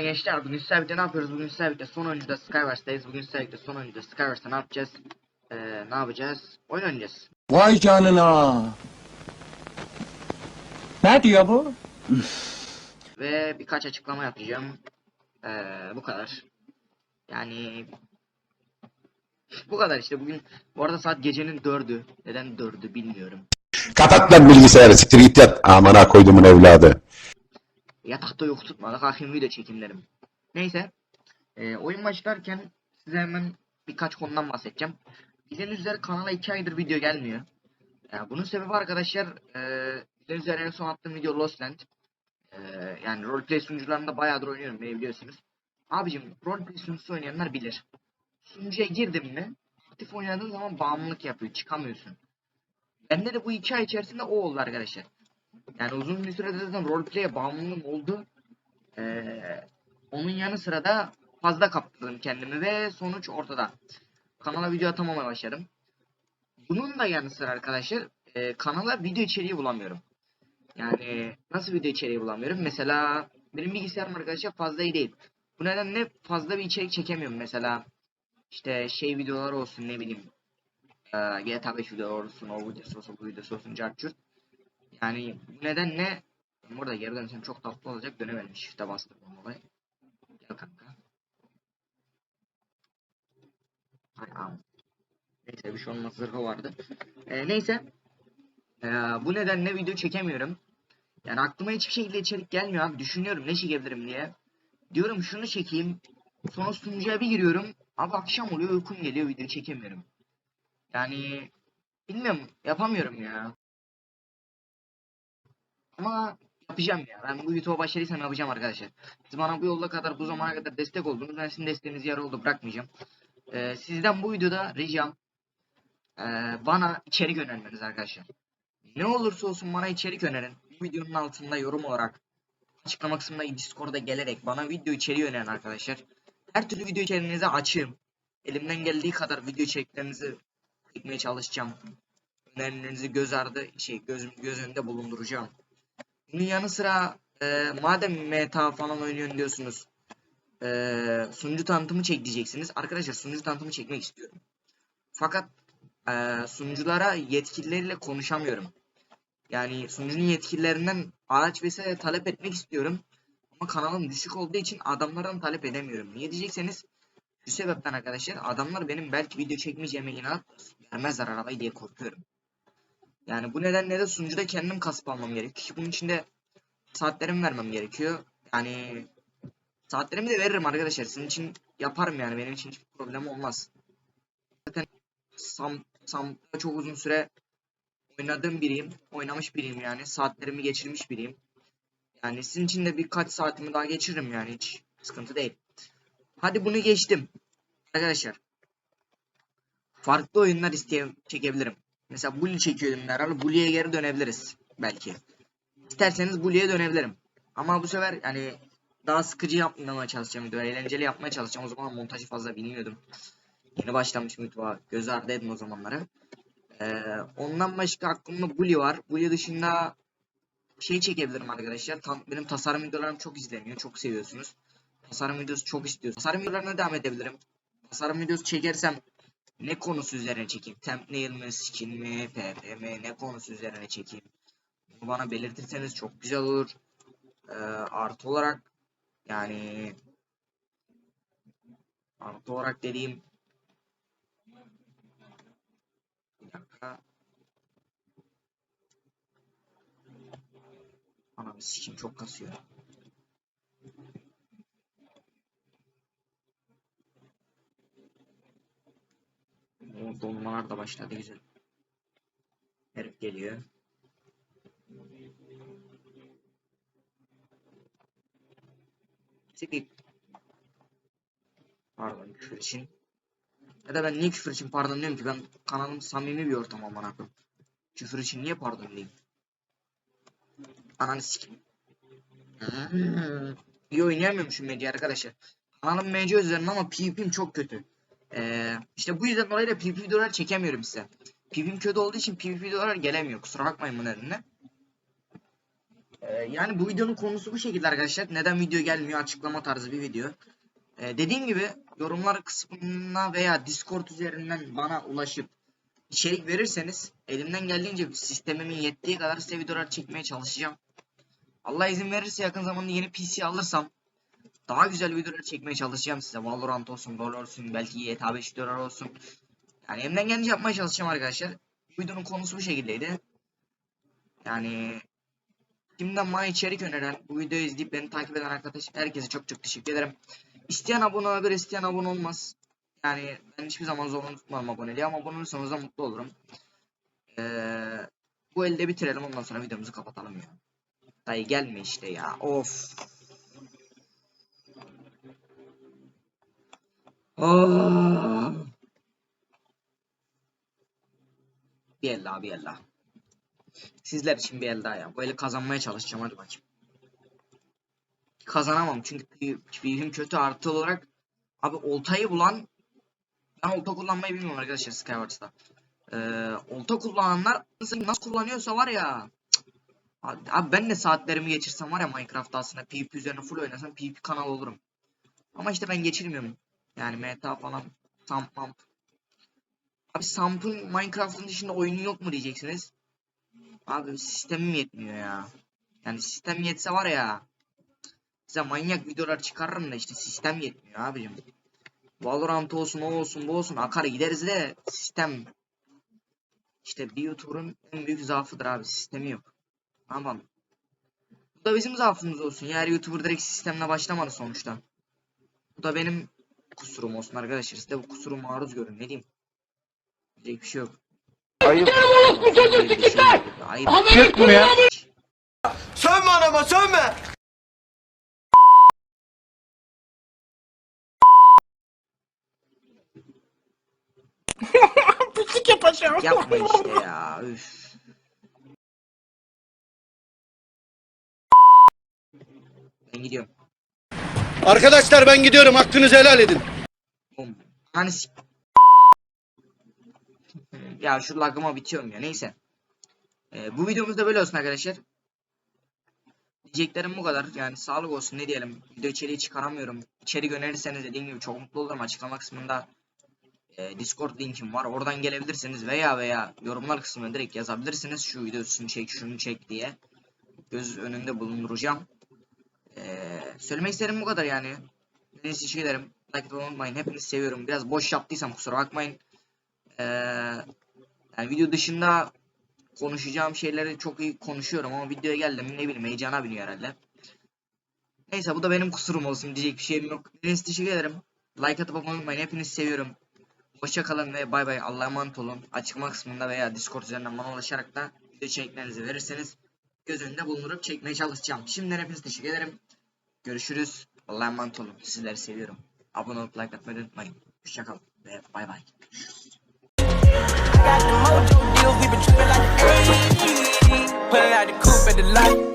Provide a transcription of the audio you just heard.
Merhaba gençler. Bugün sizlerle birlikte ne yapıyoruz? Bugün sizlerle birlikte son oyuncuda Skywars'tayız. Bugün sizlerle birlikte son oyuncuda Skywars'ta ne yapacağız? Ee, ne yapacağız? Oyun oynayacağız. Vay canına. Ne diyor bu? Ve birkaç açıklama yapacağım. Ee, bu kadar. Yani bu kadar işte bugün bu arada saat gecenin dördü. Neden dördü bilmiyorum. Kapat lan bilgisayarı siktir git yat. Amına koydumun evladı. Yatakta yok tutmadı. Kalkayım video çekeyim dedim. Neyse. Ee, oyun başlarken size hemen birkaç konudan bahsedeceğim. Bildiğiniz üzere kanala 2 aydır video gelmiyor. Yani bunun sebebi arkadaşlar e, bildiğiniz üzere en son attığım video Lost Land. E, yani roleplay sunucularında bayağıdır oynuyorum beni biliyorsunuz. Abicim roleplay sunucusu oynayanlar bilir. Sunucuya girdim mi aktif oynadığın zaman bağımlılık yapıyor çıkamıyorsun. Bende de bu 2 ay içerisinde o oldu arkadaşlar. Yani uzun bir sürede zaten roleplay'e bağımlılığım oldu. Ee, onun yanı sıra da fazla kaptırdım kendimi ve sonuç ortada. Kanala video atamamaya başladım. Bunun da yanı sıra arkadaşlar e, kanala video içeriği bulamıyorum. Yani nasıl video içeriği bulamıyorum? Mesela benim bilgisayarım arkadaşlar fazla iyi değil. Bu nedenle fazla bir içerik çekemiyorum. Mesela işte şey videolar olsun ne bileyim. E, GTA 5 videoları olsun, o videosu olsun, bu videosu olsun, cartçurt. Yani bu nedenle burada geri dönsem çok tatlı olacak dönemedim shift'e bastım dolayı. Gel kanka. Hay am. Neyse bir şey olmaz zırhı vardı. Ee, neyse. Ee, bu nedenle video çekemiyorum. Yani aklıma hiçbir şekilde içerik gelmiyor abi. Düşünüyorum ne çekebilirim diye. Diyorum şunu çekeyim. Sonra sunucuya bir giriyorum. Abi akşam oluyor uykum geliyor video çekemiyorum. Yani bilmiyorum yapamıyorum ya. Ama yapacağım ya. Ben bu YouTube'a başladıysam yapacağım arkadaşlar. Siz bana bu yolla kadar bu zamana kadar destek oldunuz. Ben sizin desteğinizi yarı oldu bırakmayacağım. Ee, sizden bu videoda ricam ee, bana içerik önermeniz arkadaşlar. Ne olursa olsun bana içerik önerin. Bu videonun altında yorum olarak açıklama kısmında Discord'a gelerek bana video içeriği önerin arkadaşlar. Her türlü video içeriğinize açığım. Elimden geldiği kadar video içeriklerinizi çekmeye çalışacağım. Önerilerinizi göz ardı şey göz, göz önünde bulunduracağım. Bunun yanı sıra e, madem meta falan oynuyorsun diyorsunuz. E, sunucu tanıtımı çek diyeceksiniz. Arkadaşlar sunucu tanıtımı çekmek istiyorum. Fakat e, sunuculara yetkilileriyle konuşamıyorum. Yani sunucunun yetkililerinden araç vesaire talep etmek istiyorum. Ama kanalım düşük olduğu için adamlardan talep edemiyorum. Niye diyecekseniz şu sebepten arkadaşlar adamlar benim belki video çekmeyeceğime inanıp vermezler arabayı diye korkuyorum. Yani bu nedenle de sunucuda kendim kasıp almam gerekiyor. Ki bunun için de saatlerimi vermem gerekiyor. Yani saatlerimi de veririm arkadaşlar. Sizin için yaparım yani. Benim için hiçbir problem olmaz. Zaten Sam, Sam'da çok uzun süre oynadığım biriyim. Oynamış biriyim yani. Saatlerimi geçirmiş biriyim. Yani sizin için de birkaç saatimi daha geçiririm yani. Hiç sıkıntı değil. Hadi bunu geçtim. Arkadaşlar. Farklı oyunlar isteyem çekebilirim. Mesela Bully çekiyordum herhalde. Bully'e geri dönebiliriz. Belki. İsterseniz Bully'e dönebilirim. Ama bu sefer yani daha sıkıcı yapmamaya çalışacağım video. Eğlenceli yapmaya çalışacağım. O zaman montajı fazla bilmiyordum. Yeni başlamış YouTube'a. Göz ardı edin o zamanları. Ee, ondan başka aklımda Bully var. Bully dışında şey çekebilirim arkadaşlar. Tam, benim tasarım videolarım çok izleniyor. Çok seviyorsunuz. Tasarım videosu çok istiyorsunuz. Tasarım videolarına devam edebilirim. Tasarım videosu çekersem ne konusu üzerine çekeyim? Thumbnail mi, skin mi, pp mi, ne konusu üzerine çekeyim? Bunu bana belirtirseniz çok güzel olur. Ee, artı olarak yani artı olarak dediğim bir dakika. Anam sikim çok kasıyor. O donmalar da başladı güzel. Herif geliyor. Sikik. Pardon küfür için. Ya da ben niye küfür için pardon diyorum ki ben kanalım samimi bir ortam amına koyayım. Küfür için niye pardon diyeyim? Ananı sikim. İyi oynayamıyormuşum medya arkadaşlar. Kanalım MC üzerine ama PvP'm çok kötü. Ee, işte bu yüzden dolayı PvP videolar çekemiyorum size. PvP'm kötü olduğu için PvP videolar gelemiyor. Kusura bakmayın bu nedenle. Ee, yani bu videonun konusu bu şekilde arkadaşlar. Neden video gelmiyor açıklama tarzı bir video. Ee, dediğim gibi yorumlar kısmına veya Discord üzerinden bana ulaşıp içerik verirseniz elimden geldiğince sistemimin yettiği kadar size videolar çekmeye çalışacağım. Allah izin verirse yakın zamanda yeni PC alırsam daha güzel videolar çekmeye çalışacağım size. Valorant olsun, LoL olsun, belki GTA 5 videolar olsun. Yani elimden gelince yapmaya çalışacağım arkadaşlar. Bu videonun konusu bu şekildeydi. Yani Şimdiden bana içerik öneren, bu videoyu izleyip beni takip eden arkadaş herkese çok çok teşekkür ederim. İsteyen abone olabilir, isteyen abone olmaz. Yani ben hiçbir zaman zorunlu tutmam aboneliği ama abone olursanız da mutlu olurum. Ee, bu elde bitirelim ondan sonra videomuzu kapatalım ya. Dayı gelme işte ya. Of. Oh. Bir el daha bir el daha. Sizler için bir el daha ya. Eli kazanmaya çalışacağım hadi bakayım. Kazanamam çünkü PvP'm kötü artı olarak abi oltayı bulan ben olta kullanmayı bilmiyorum arkadaşlar Skywars'ta. Ee, olta kullananlar nasıl, kullanıyorsa var ya. Abi, abi ben de saatlerimi geçirsem var ya Minecraft'ta aslında PvP üzerine full oynasam PvP kanal olurum. Ama işte ben geçirmiyorum. Yani meta falan Samp. Abi Samp'ın Minecraft'ın dışında oyunu yok mu diyeceksiniz. Abi sistemim yetmiyor ya. Yani sistem yetse var ya. Size manyak videolar çıkarırım da işte sistem yetmiyor abicim. Valorant olsun o olsun bu olsun akar gideriz de sistem. İşte bir YouTuber'ın en büyük zaafıdır abi sistemi yok. Yapalım? Bu da bizim zaafımız olsun. Yani YouTuber direkt sistemle başlamadı sonuçta. Bu da benim kusurum olsun arkadaşlar. Siz de bu kusuru maruz görün. Ne diyeyim? Diyecek bir şey yok. Ayıp. Ayıp. Çık buraya. Sönme anama sönme. Yapma işte ya. Üf. Ben gidiyorum. Arkadaşlar ben gidiyorum hakkınızı helal edin. Hani ya şu lagıma bitiyorum ya neyse. Ee, bu videomuz da böyle olsun arkadaşlar. Diyeceklerim bu kadar. Yani sağlık olsun ne diyelim. Video içeriği çıkaramıyorum. İçerik önerirseniz dediğim gibi çok mutlu olurum. Açıklama kısmında e, Discord linkim var. Oradan gelebilirsiniz veya veya yorumlar kısmına direkt yazabilirsiniz. Şu videosunu çek, şunu çek diye. Göz önünde bulunduracağım. Ee, söylemek isterim bu kadar yani. Beni teşekkür ederim. Like unutmayın. Hepinizi seviyorum. Biraz boş yaptıysam kusura bakmayın. Ee, yani video dışında konuşacağım şeyleri çok iyi konuşuyorum ama videoya geldim ne bileyim heyecana biniyor herhalde. Neyse bu da benim kusurum olsun diyecek bir şeyim yok. Hepinize teşekkür ederim. Like atıp abone olmayı hepinizi seviyorum. Hoşça kalın ve bay bay. Allah'a emanet olun. Açıklama kısmında veya Discord üzerinden bana ulaşarak da video çekmenizi verirseniz göz önünde bulundurup çekmeye çalışacağım. Şimdiden hepinize teşekkür ederim. Görüşürüz. Allah'a emanet olun. Sizleri seviyorum. Abone olup like atmayı unutmayın. Hoşçakalın ve bay bay. Put out the coop at the light.